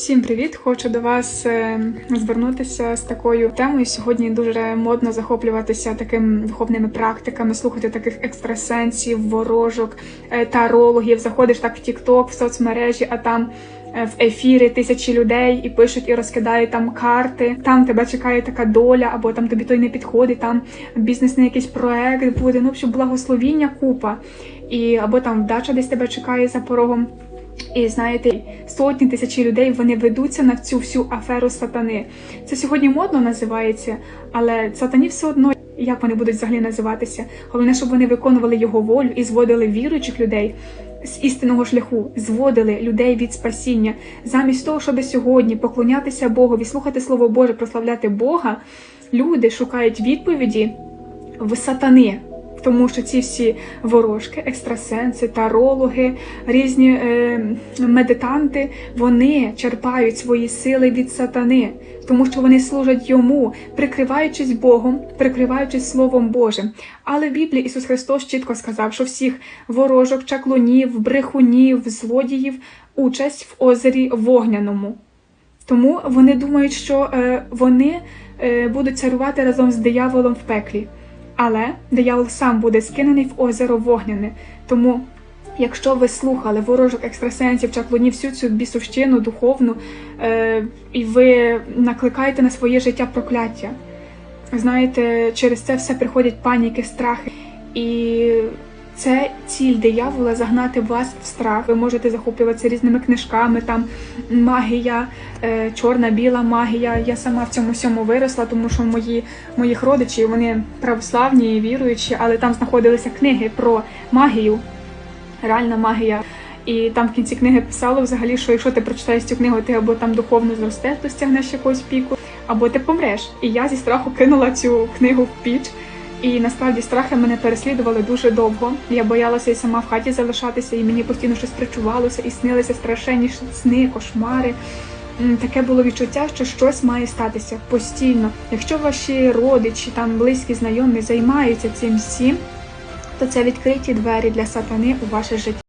Всім привіт! Хочу до вас е, звернутися з такою темою. Сьогодні дуже модно захоплюватися такими духовними практиками, слухати таких екстрасенсів, ворожок, е, тарологів. Заходиш так в TikTok, в соцмережі, а там е, в ефірі тисячі людей і пишуть і розкидають там карти. Там тебе чекає така доля, або там тобі той не підходить, там бізнесний якийсь проект буде. Ну, щоб благословіння купа. І або там вдача десь тебе чекає за порогом. І знаєте, сотні тисячі людей вони ведуться на цю всю аферу сатани. Це сьогодні модно називається, але сатані все одно, як вони будуть взагалі називатися. Головне, щоб вони виконували його волю і зводили віруючих людей з істинного шляху, зводили людей від спасіння. Замість того, щоб сьогодні поклонятися Богові, слухати Слово Боже, прославляти Бога, люди шукають відповіді в сатани. Тому що ці всі ворожки, екстрасенси, тарологи, різні е, медитанти, вони черпають свої сили від сатани, тому що вони служать йому, прикриваючись Богом, прикриваючись Словом Божим. Але в Біблії Ісус Христос чітко сказав, що всіх ворожок, чаклунів, брехунів, злодіїв участь в озері вогняному. Тому вони думають, що е, вони е, будуть царювати разом з дияволом в пеклі. Але диявол сам буде скинений в озеро вогняне. Тому, якщо ви слухали ворожок екстрасенсів, чаклунів, всю цю бісовщину духовну, е, і ви накликаєте на своє життя прокляття, знаєте, через це все приходять паніки, страхи. І це ціль диявола загнати вас в страх. Ви можете захоплюватися різними книжками, там магія, чорна, біла магія. Я сама в цьому всьому виросла, тому що мої моїх родичі вони православні віруючі, але там знаходилися книги про магію, реальна магія. І там в кінці книги писало взагалі, що якщо ти прочитаєш цю книгу, ти або там духовно зростеш, досягнеш якогось піку, або ти помреш. І я зі страху кинула цю книгу в піч. І насправді страхи мене переслідували дуже довго. Я боялася і сама в хаті залишатися, і мені постійно щось причувалося, і снилися страшенні сни, кошмари. Таке було відчуття, що щось має статися постійно. Якщо ваші родичі, там близькі, знайомі займаються цим всім, то це відкриті двері для сатани у ваше життя.